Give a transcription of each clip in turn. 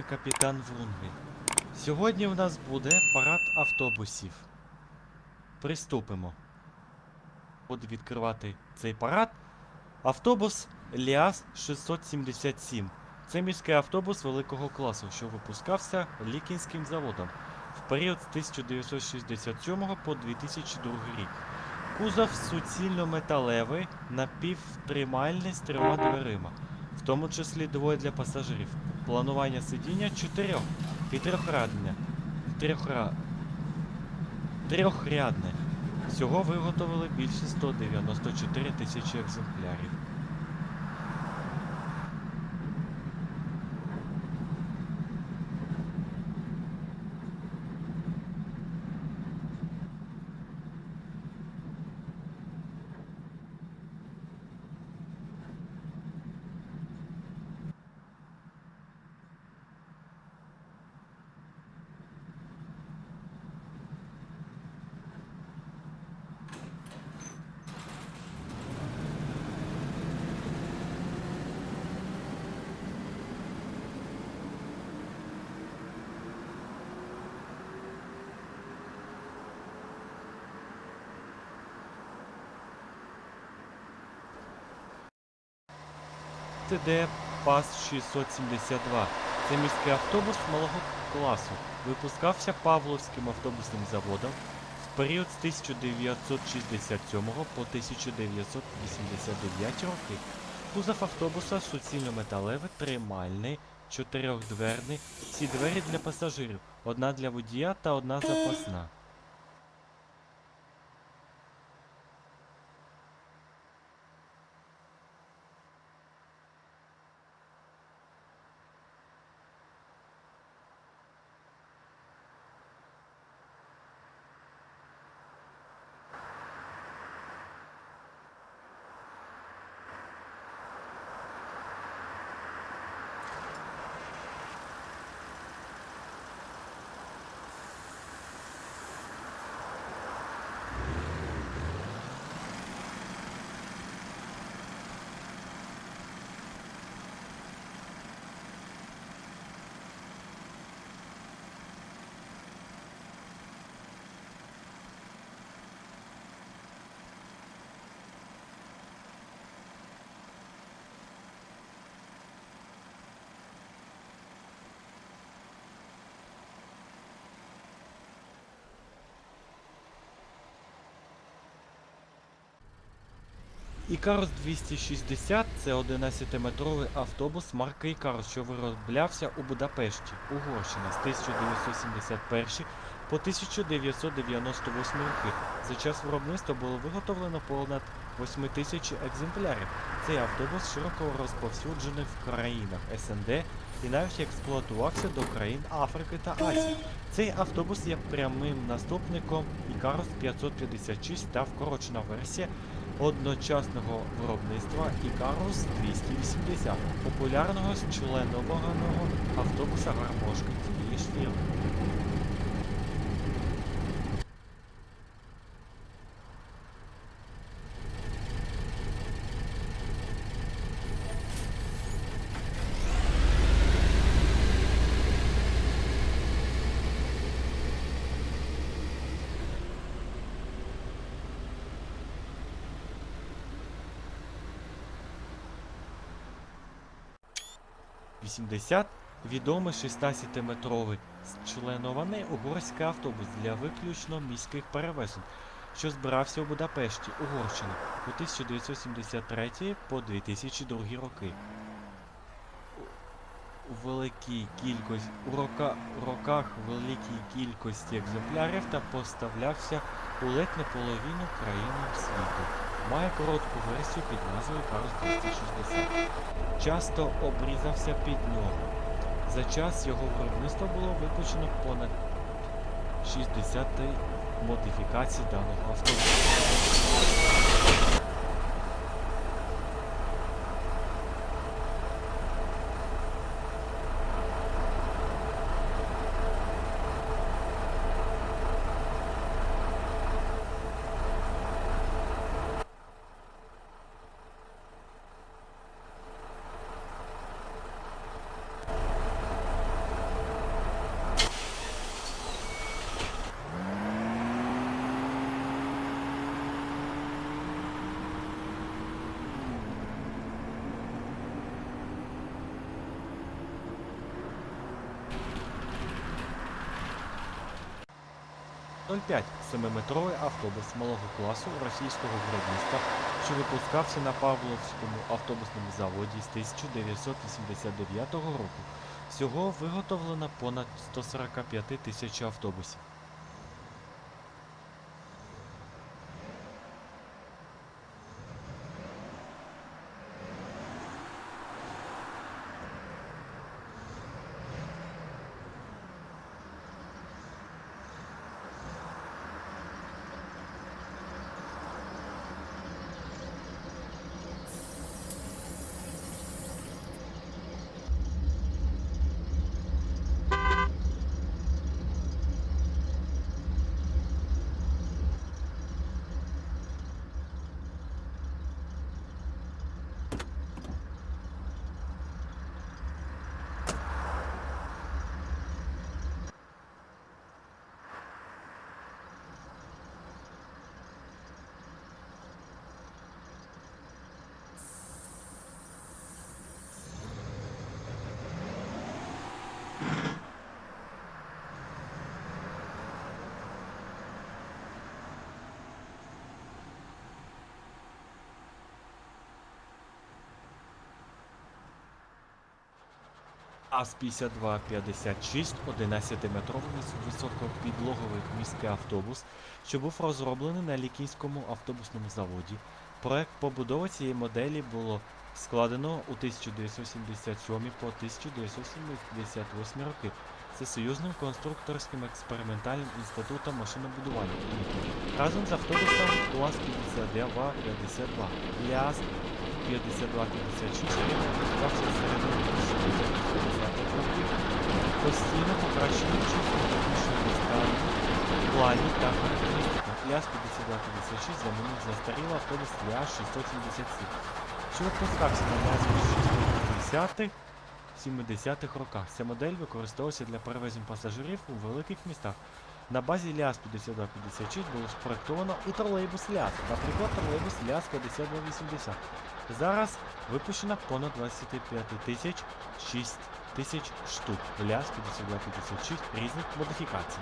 вами капітан Врунгель. Сьогодні в нас буде парад автобусів. Приступимо. Буду відкривати цей парад. Автобус Ліас 677. Це міський автобус великого класу, що випускався Лікінським заводом в період з 1967 по 2002 рік. Кузов суцільно-металевий, напівтримальний з трьома дверима, в тому числі двоє для пасажирів. Планування сидіння чотирьох і трьохрядне. Трьохра... Трьохрядне. Всього виготовили більше 194 тисячі екземплярів. ТД ПАС 672. Це міський автобус малого класу. Випускався Павловським автобусним заводом в період з 1967 по 1989 роки. Кузов автобуса суцільно-металевий, тримальний, чотирьохдверний, всі двері для пасажирів, одна для водія та одна запасна. Ікарус 260 це 11-метровий автобус марки Ікарус, що вироблявся у Будапешті, Угорщина з 1971 по 1998 роки. За час виробництва було виготовлено понад 8 тисяч екземплярів. Цей автобус широко розповсюджений в країнах СНД і навіть експлуатувався до країн Африки та Азії. Цей автобус є прямим наступником Ікарус 556 та вкорочена версія одночасного виробництва Ікарус 280, популярного членованого автобуса гармошки цієї ж фірми. – 80 відомий 16-метровий членований угорський автобус для виключно міських перевезень, що збирався у Будапешті, Угорщина у 1973 по 2002 роки. У великій кількості у рока, роках великій кількості екземплярів та поставлявся у ледь не половину країн світу. Має коротку версію під назвою Карус 260 часто обрізався під нього. За час його виробництва було випущено понад 60 модифікацій даного автобуса. 05 7-метровий автобус малого класу російського виробництва, що випускався на Павловському автобусному заводі з 1989 року. Всього виготовлено понад 145 тисяч автобусів. АЗ-5256 11-метровий високопідлоговий міський автобус, що був розроблений на Лікінському автобусному заводі. Проект побудови цієї моделі було складено у 1977 по 1978 роки Всесоюзним конструкторським експериментальним інститутом машинобудування. Разом з автобусом УАЗ-52-52 ЛіАЗ 5256 випускався з середини 1950-х років, постійно покращуючи плані та характеристики. ЛіАЗ 5256 замінив застарілий автобус ЛіАЗ 677, що випускався на назві 60-х 70-х роках. Ця модель використовувалася для перевезень пасажирів у великих містах. На базі Ляз-5256 було спроектовано і тролейбус Ляз, наприклад, тролейбус Ляз-5280. Зараз випущено понад 25 тисяч 6 тисяч штук Ляз-5256 різних модифікацій.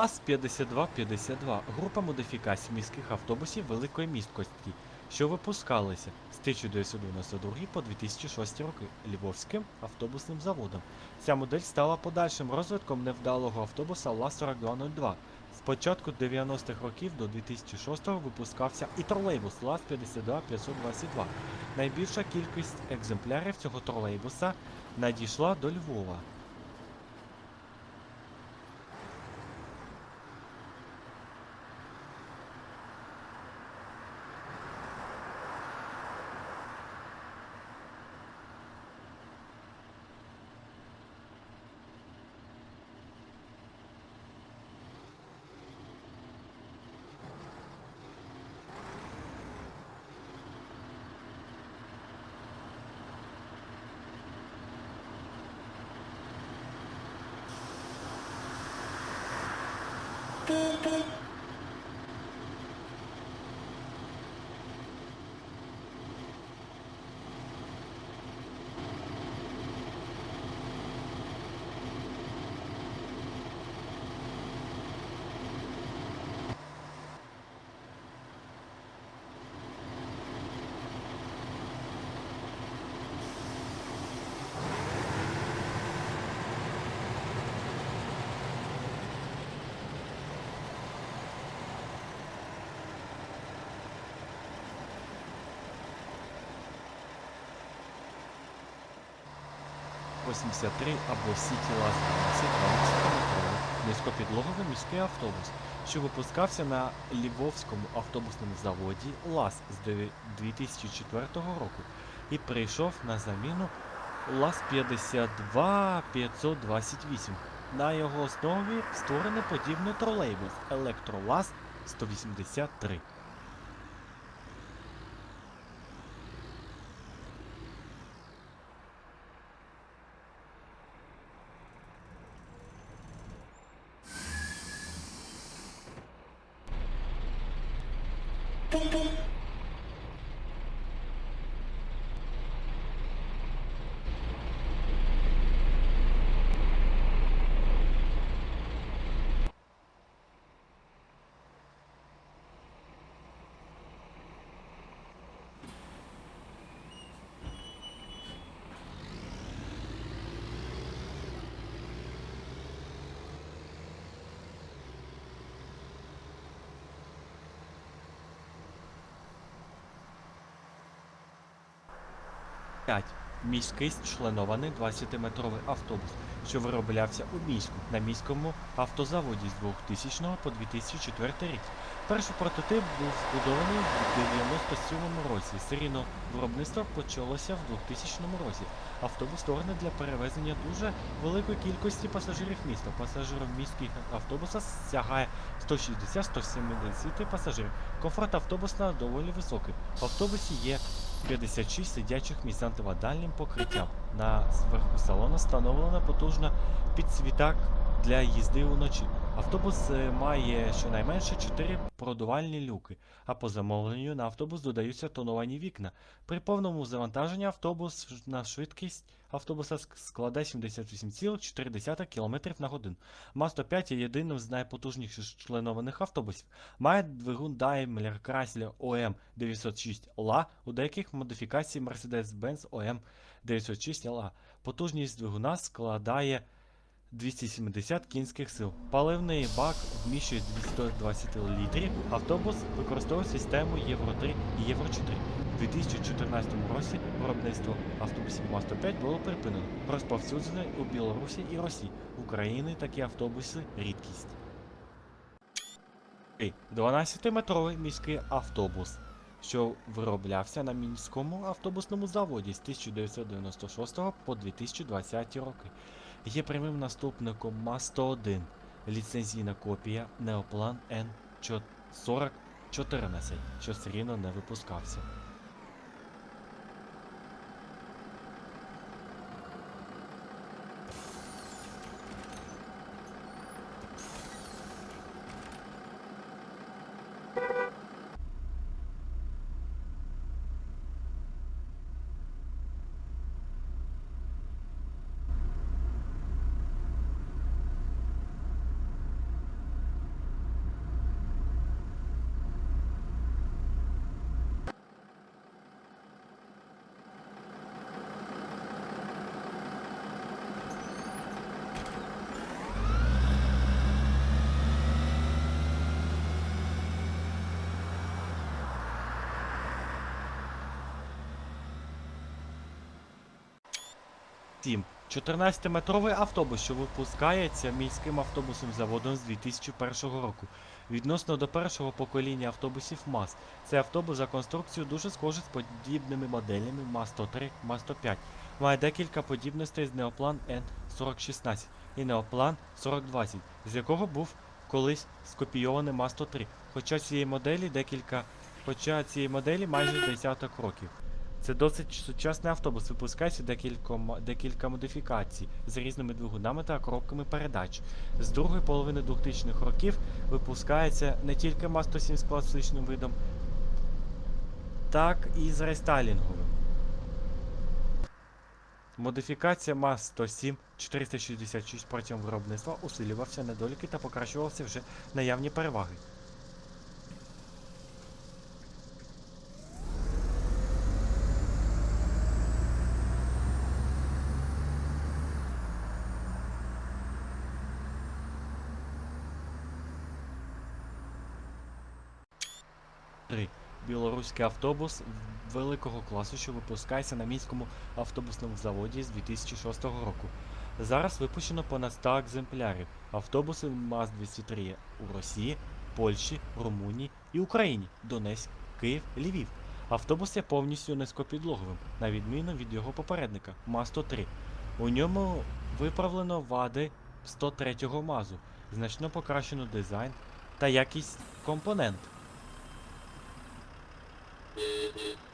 АЗ-5252 група модифікацій міських автобусів великої місткості, що випускалися з 1992 по 2006 роки Львовським автобусним заводом. Ця модель стала подальшим розвитком невдалого автобуса ЛАЗ-4202. З початку 90-х років до 2006-го випускався і тролейбус ЛАЗ-52522. Найбільша кількість екземплярів цього тролейбуса надійшла до Львова. –ピー83 або City Last 12 низькопідлоговий міський автобус, що випускався на Львовському автобусному заводі ЛАЗ з 2004 року і прийшов на заміну ЛАЗ 52 528. На його основі створений подібний тролейбус Електролаз 183. 5. Міський членований 20-метровий автобус, що вироблявся у Мінську на міському автозаводі з 2000 по 2004 рік. Перший прототип був збудований в 97 році. Серійне виробництво почалося в 2000 році. Автобус створений для перевезення дуже великої кількості пасажирів міста. Пасажирів міських автобуса сягає 160-170 пасажирів. Комфорт автобуса доволі високий. В автобусі є 56 сидячих місць антивадальним покриттям. На зверху салону встановлена потужна підсвітак для їзди уночі. Автобус е, має щонайменше 4 продувальні люки, а по замовленню на автобус додаються тоновані вікна. При повному завантаженні автобус на швидкість автобуса ск- складає 78,4 км на годину. МА-105 є єдиним з найпотужніших членованих автобусів. Має двигун Daimler Chrysler OM 906 LA, у деяких модифікацій Mercedes-Benz OM 906 LA. Потужність двигуна складає 270 кінських сил. Паливний бак вміщує 220 літрів. Автобус використовує систему Євро 3 і Євро 4. У 2014 році виробництво автобусів МА-105 було припинено. Розповсюджене у Білорусі і Росії. В Україні такі автобуси рідкість. 12-метровий міський автобус, що вироблявся на мінському автобусному заводі з 1996 по 2020 роки. Є прямим наступником МА-101, ліцензійна копія Неоплан Н4014, що серійно не випускався. Сім. 14-метровий автобус, що випускається міським автобусним заводом з 2001 року. Відносно до першого покоління автобусів МАЗ. Цей автобус за конструкцією дуже схожий з подібними моделями МАЗ-103, МАЗ-105. Має декілька подібностей з Неоплан N4016 і Неоплан 4020, з якого був колись скопійований МАЗ-103. Хоча цієї моделі декілька, хоча цієї моделі майже десяток років. Це досить сучасний автобус, випускається декілька, декілька модифікацій з різними двигунами та коробками передач. З другої половини 2000-х років випускається не тільки МАЗ-107 з класичним видом, так і з рестайлінговим. Модифікація МАЗ-107 466 протягом виробництва усилювався недоліки та покращувалися вже наявні переваги. Білоруський автобус великого класу, що випускається на мінському автобусному заводі з 2006 року. Зараз випущено понад 100 екземплярів. Автобуси МАЗ-203 у Росії, Польщі, Румунії і Україні, Донецьк, Київ, Львів. Автобус є повністю низькопідлоговим, на відміну від його попередника МАЗ-103. У ньому виправлено вади 103-го МАЗу, значно покращено дизайн та якість компонент. Thank you.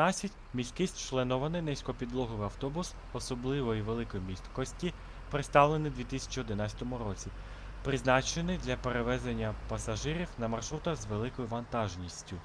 19 міський членований низькопідлоговий автобус особливої великої місткості, представлений у 2011 році, призначений для перевезення пасажирів на маршрутах з великою вантажністю.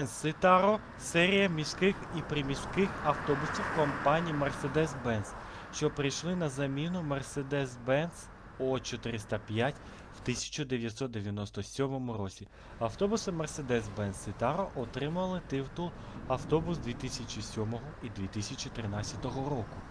Citaro – серія міських і приміських автобусів компанії Mercedes-Benz, що прийшли на заміну Mercedes-Benz O405 в 1997 році. Автобуси Mercedes-Benz Citaro отримали титул автобус 2007 і 2013 року.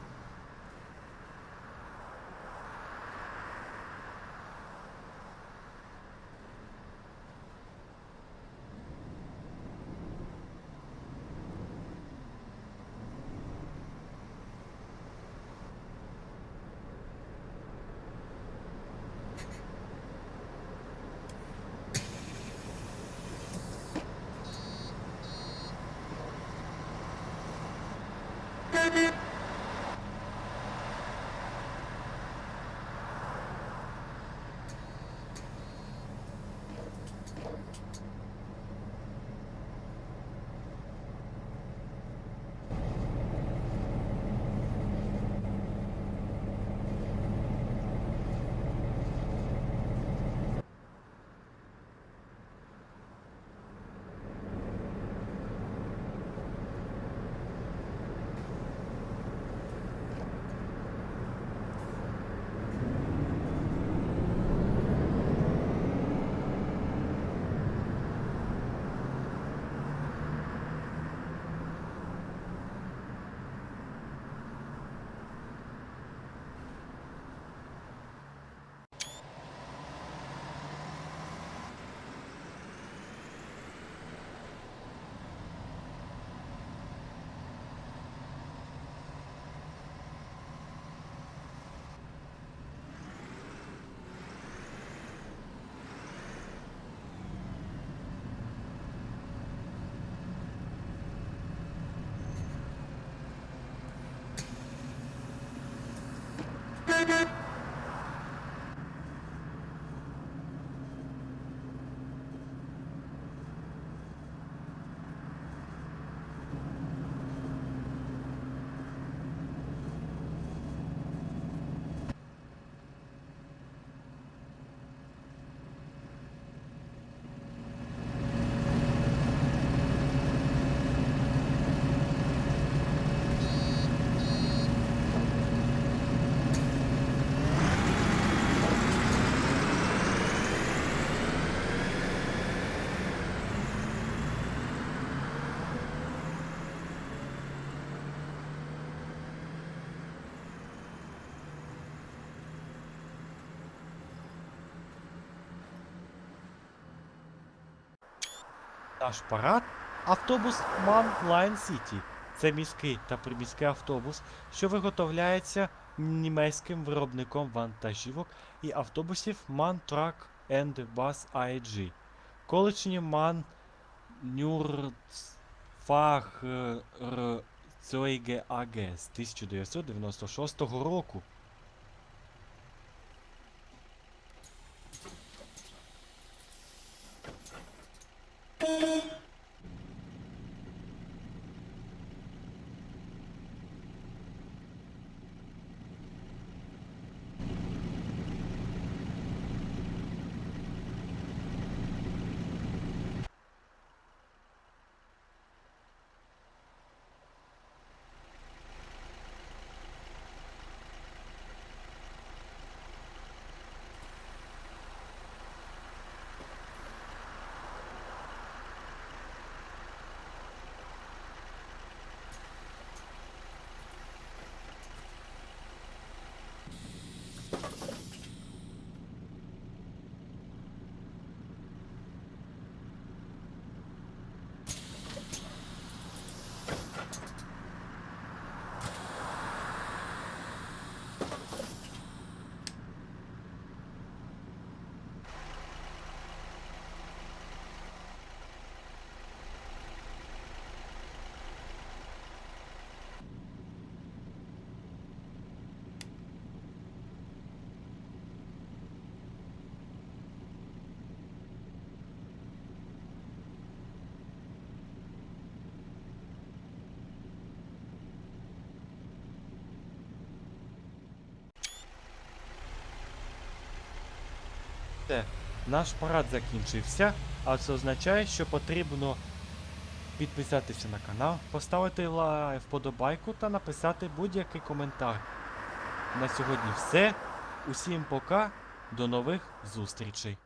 Thank you. Наш парад автобус Line City. Це міський та приміський автобус, що виготовляється німецьким виробником вантажівок і автобусів MAN Truck and Bus AG. Колишні MAN Zeuge AG з 1996 року. Все, наш парад закінчився, а це означає, що потрібно підписатися на канал, поставити вподобайку та написати будь-який коментар. На сьогодні все. Усім пока, до нових зустрічей.